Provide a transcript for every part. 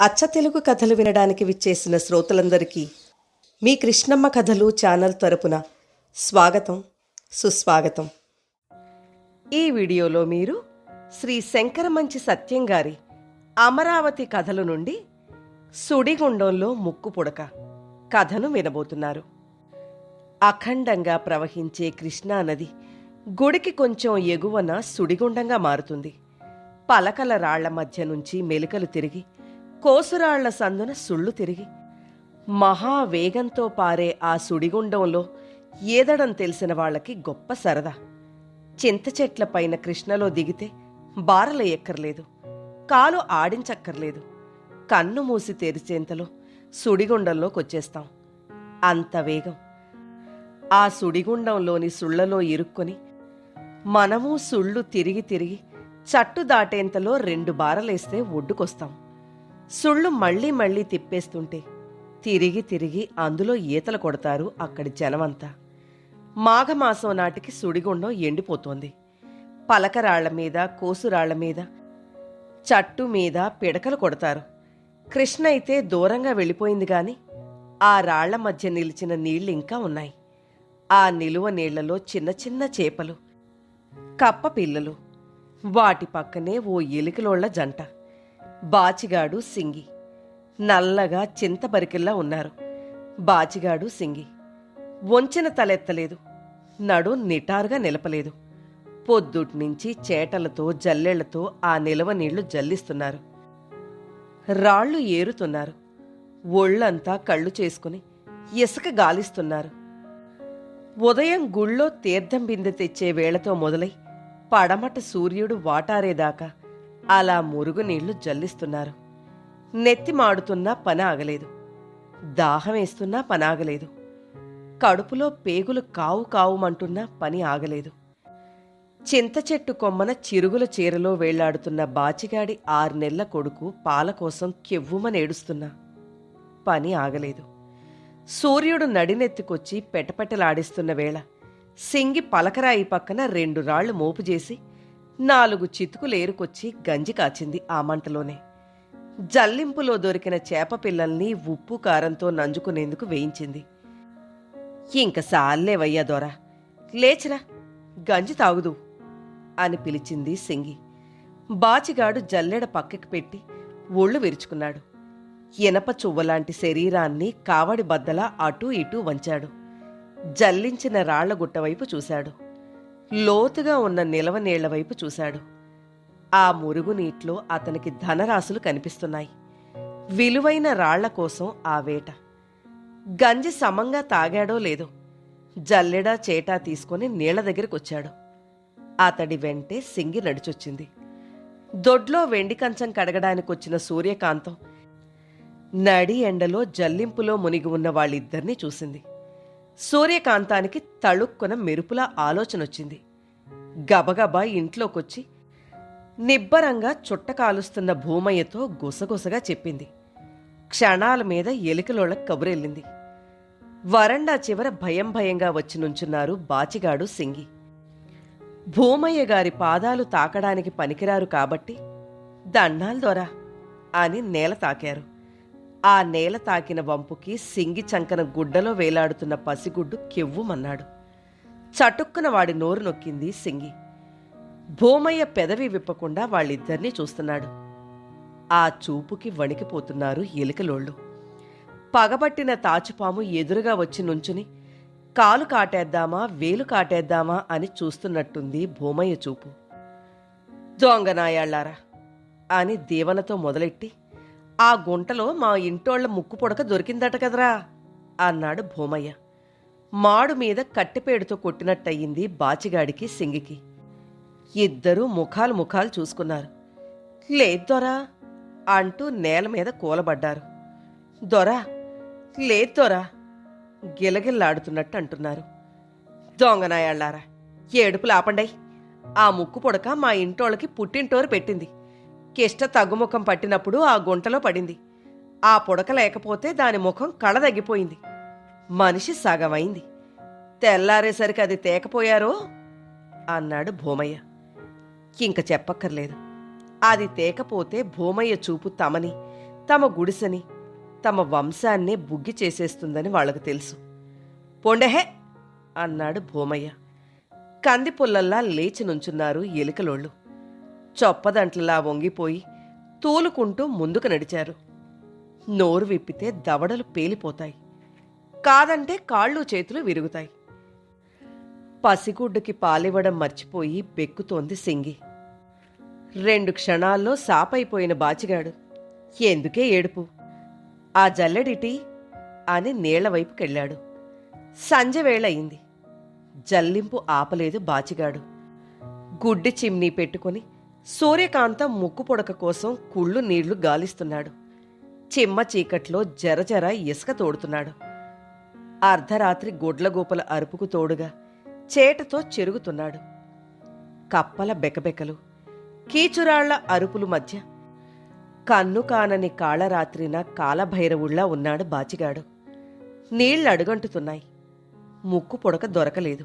అచ్చ తెలుగు కథలు వినడానికి విచ్చేసిన శ్రోతలందరికీ మీ కృష్ణమ్మ కథలు ఛానల్ తరపున స్వాగతం సుస్వాగతం. ఈ వీడియోలో మీరు శ్రీ శంకరమంచి సత్యం గారి అమరావతి కథలు నుండి సుడిగుండంలో ముక్కు పుడక కథను వినబోతున్నారు. అఖండంగా ప్రవహించే కృష్ణానది గుడికి కొంచెం ఎగువన సుడిగుండంగా మారుతుంది. పలకల రాళ్ళ మధ్య నుంచి మెలికలు తిరిగి కోసురాళ్ళ సందున సుళ్ళు తిరిగి మహావేగంతో పారే ఆ సుడిగుండంలో ఏదడం తెలిసిన వాళ్ళకి గొప్ప సరదా. చింత చెట్ల పైన కృష్ణలో దిగితే బారలు ఎక్కర్లేదు కాలు ఆడించక్కర్లేదు. కన్ను మూసి తెరిచేంతలో సుడిగుండంలోకొచ్చేస్తాం. అంత వేగం. ఆ సుడిగుండంలోని సుళ్ళలో ఇరుక్కొని మనము సుళ్ళు తిరిగి తిరిగి చట్టు దాటేంతలో రెండు బారలేస్తే ఒడ్డుకొస్తాం. సుళ్ళు మళ్ళీ మళ్ళీ తిప్పేస్తుంటే తిరిగి తిరిగి అందులో ఈతలు కొడతారు అక్కడి జనమంతా. మాఘమాసం నాటికి సుడిగుండం ఎండిపోతోంది. పలకరాళ్ళ మీద కోసురాళ్ళ మీద చట్టు మీద పిడకలు కొడతారు. కృష్ణ అయితే దూరంగా వెళ్ళిపోయింది గాని ఆ రాళ్ళ మధ్య నిలిచిన నీళ్ళు ఇంకా ఉన్నాయి. ఆ నిలువ నీళ్ళలో చిన్న చిన్న చేపలు కప్ప పిల్లలు వాటి పక్కనే ఓ ఎలికలోళ్ళ జంట. బాచిగాడు సింగి. నల్లగా చింతపరికిల్లా ఉన్నారు. బాచిగాడు సింగి. వంచిన తలెత్తలేదు. నడు నిటారుగా నిలపలేదు. పొద్దుట్నుంచి చేటలతో జల్లెళ్ళతో ఆ నిలవ నీళ్ళు జల్లిస్తున్నారు. రాళ్ళు ఏరుతున్నారు. ఒళ్ళంతా కళ్ళు చేసుకుని ఇసుక గాలిస్తున్నారు. ఉదయం గుళ్ళో తీర్థం బిందె తెచ్చే వేళతో మొదలై పడమట సూర్యుడు వాటారేదాకా అలా మురుగునీళ్ళు జల్లిస్తున్నారు. నెత్తి మాడుతున్నా పని ఆగలేదు. దాహమేస్తున్నా పని ఆగలేదు. కడుపులో పేగులు కావు కావుమంటున్నా పని ఆగలేదు. చింత చెట్టు కొమ్మన చిరుగుల చీరలో వేళ్ళాడుతున్న బాచిగాడి ఆరు నెలల కొడుకు పాల కోసం కెవ్వుమనేడుస్తున్నా పని ఆగలేదు. సూర్యుడు నడినెత్తుకొచ్చి పెటపెటలాడిస్తున్న వేళ సింగి పలకరాయి పక్కన రెండు రాళ్ళు మోపు చేసి నాలుగు చితుకులేరుకొచ్చి గంజి కాచింది ఆ మంటలోనే. జల్లింపులో దొరికిన చేప పిల్లల్ని ఉప్పు కారంతో నంజుకునేందుకు వేయించింది. ఇంక సాల్లేవయ్యా దొరా లేచిరా గంజి తాగుదు అని పిలిచింది సింగి. బాచిగాడు జల్లెడ పక్కకి పెట్టి ఒళ్ళు విరుచుకున్నాడు. ఇనప చువ్వలాంటి శరీరాన్ని కావడి బద్దలా అటూ ఇటూ వంచాడు. జల్లించిన రాళ్ళ గుట్టవైపు చూశాడు. లోతుగా ఉన్న నిలవ నీళ్ళ వైపు చూశాడు. ఆ మురుగునీట్లో అతనికి ధనరాశులు కనిపిస్తున్నాయి. విలువైన రాళ్ళ కోసం ఆ వేట. గంజి సమంగా తాగాడో లేదో జల్లెడా చేటా తీసుకొని నీళ్ళ దగ్గరకొచ్చాడు. అతడి వెంటే సింగి నడిచొచ్చింది. దొడ్లో వెండి కంచం కడగడానికొచ్చిన సూర్యకాంతం నడి ఎండలో జల్లింపులో మునిగి ఉన్న వాళ్ళిద్దరినీ చూసింది. సూర్యకాంతానికి తళుక్కున మెరుపులా ఆలోచనొచ్చింది. గబగబా ఇంట్లోకొచ్చి నిబ్బరంగా చుట్ట కాలుస్తున్న భూమయ్యతో గుసగుసగా చెప్పింది. క్షణాల మీద ఎలికలోళ్ళ కబురెళ్ళింది. వరండా చివర భయం భయంగా వచ్చి నుంచున్నారు బాచిగాడు సింగి. భూమయ్య గారి పాదాలు తాకడానికి పనికిరారు కాబట్టి దండాల దొరా అని నేల తాకారు. ఆ నేల తాకిన వంపుకి సింగి చంకన గుడ్డలో వేలాడుతున్న పసిగుడ్డు కెవ్వుమన్నాడు. చటుక్కున వాడి నోరు నొక్కింది సింగి. భూమయ్య పెదవి విప్పకుండా వాళ్ళిద్దరినీ చూస్తున్నాడు. ఆ చూపుకి వణికిపోతున్నారు ఎలికలోళ్ళు. పగబట్టిన తాచుపాము ఎదురుగా వచ్చి నుంచుని కాలు కాటేద్దామా వేలు కాటేద్దామా అని చూస్తున్నట్టుంది భూమయ్య చూపు. దొంగనాయాళ్ళారా అని దీవనతో మొదలెట్టి ఆ గుంటలో మా ఇంటోళ్ళ ముక్కు పొడక దొరికిందట కదరా అన్నాడు భూమయ్య. మాడు మీద కట్టెపేడుతో కొట్టినట్టయింది బాచిగాడికి సింగికి. ఇద్దరూ ముఖాలు ముఖాలు చూసుకున్నారు. లేదు దొరా అంటూ నేల మీద కూలబడ్డారు. దొరా లేదు దొరా గిలగిల్లాడుతున్నట్టు అంటున్నారు దొంగనాయాళ్ళారా ఏడుపులు ఆపండై. ఆ ముక్కు పొడక మా ఇంటోళ్ళకి పుట్టింటోరు పెట్టింది. కిష్ట తగ్గుముఖం పట్టినప్పుడు ఆ గుంటలో పడింది. ఆ పుడక లేకపోతే దాని ముఖం కళదగ్గిపోయింది. మనిషి సగమైంది. తెల్లారేసరికి అది తేకపోయారో? అన్నాడు భూమయ్య. ఇంక చెప్పక్కర్లేదు. అది తేకపోతే భూమయ్య చూపు తమని తమ గుడిసెని తమ వంశాన్నే బుగ్గి చేసేస్తుందని వాళ్ళకు తెలుసు. పొండెహే! అన్నాడు భూమయ్య. కంది పుల్లల్లా లేచి నుంచున్నారు ఎలికలోళ్ళు. చొప్పదంట్లలా వంగిపోయి తూలుకుంటూ ముందుకు నడిచారు. నోరు విప్పితే దవడలు పేలిపోతాయి. కాదంటే కాళ్ళు చేతులు విరుగుతాయి. పసిగుడ్డుకి పాలివ్వడం మర్చిపోయి బెక్కుతోంది సింగి. రెండు క్షణాల్లో సాపైపోయిన బాచిగాడు. ఎందుకే ఏడుపు? ఆ జల్లెడిటి అని నీళ్ళ వైపుకెళ్ళాడు సంజె జల్లింపు ఆపలేదు బాచిగాడు. గుడ్డి చిమ్నీ పెట్టుకుని సూర్యకాంతం ముక్కు పొడక కోసం కుళ్ళు నీళ్ళు గాలిస్తున్నాడు. చిమ్మ చీకట్లో జరజర ఇసుక తోడుతున్నాడు. అర్ధరాత్రి గుడ్లగూపల అరుపుకు తోడుగా చేటతో చెరుగుతున్నాడు. కప్పల బెకబెకలు కీచురాళ్ళ అరుపులు మధ్య కన్ను కానని కాళరాత్రిన కాలభైరవుళ్ళా ఉన్నాడు బాచిగాడు. నీళ్ళు అడుగంటుతున్నాయి ముక్కు పొడక దొరకలేదు.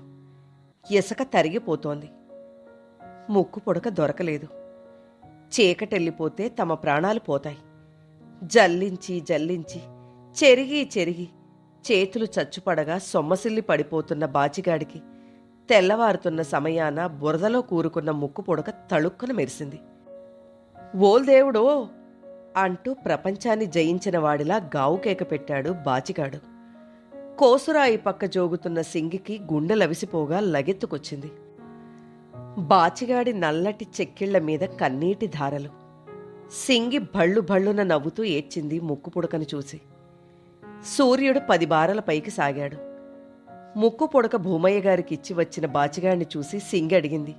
ఇసుక తరిగిపోతోంది. ముక్కు పొడక దొరకలేదు. చీకటెళ్ళిపోతే తమ ప్రాణాలు పోతాయి. జల్లించి జల్లించి చెరిగి చెరిగి చేతులు చచ్చుపడగా సొమ్మసిల్లి పడిపోతున్న బాచిగాడికి తెల్లవారుతున్న సమయాన బురదలో కూరుకున్న ముక్కు పొడక తళుక్కున మెరిసింది. ఓల్ దేవుడో! అంటూ ప్రపంచాన్ని జయించిన వాడిలా గావుకేక పెట్టాడు బాచిగాడు. కోసురాయి పక్క జోగుతున్న సింగికి గుండె లవిసిపోగా లగెత్తుకొచ్చింది. బాచిగాడి నల్లటి చెక్కిళ్ళ మీద కన్నీటి ధారలు. సింగి భళ్ళు భళ్ళున నవ్వుతూ ఏడ్చింది ముక్కు పుడకను చూసి. సూర్యుడు పది బారల పైకి సాగాడు. ముక్కు పొడక భూమయ్య గారికి ఇచ్చి వచ్చిన బాచిగాడిని చూసి సింగి అడిగింది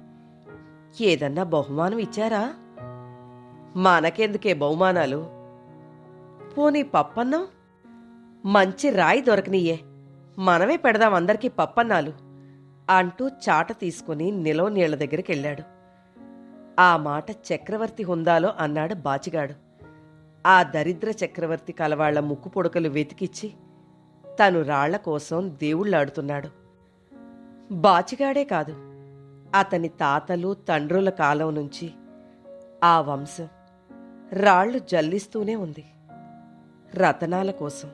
ఏదన్నా బహుమానం ఇచ్చారా? మనకెందుకే బహుమానాలు? పోనీ పప్పన్నం? మంచి రాయి దొరకనియే. మనమే పెడదాం అందరికీ పప్పన్నాలు. అంటూ చాట తీసుకుని నిలవ నీళ్ళ దగ్గరికి వెళ్ళాడు. ఆ మాట చక్రవర్తి హుందాలో అన్నాడు బాచిగాడు. ఆ దరిద్ర చక్రవర్తి కలవాళ్ళ ముక్కు పొడకలు వెతికిచ్చి తను రాళ్ళ కోసం దేవుళ్ళాడుతున్నాడు బాచిగాడే కాదు అతని తాతలు తండ్రుల కాలం నుంచి ఆ వంశం రాళ్ళు జల్లిస్తూనే ఉంది. రతనాల కోసం.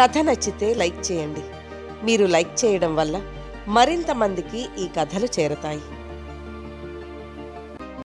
కథ నచ్చితే లైక్ చేయండి. మీరు లైక్ చేయడం వల్ల మరింత మందికి ఈ కథలు చేరతాయి.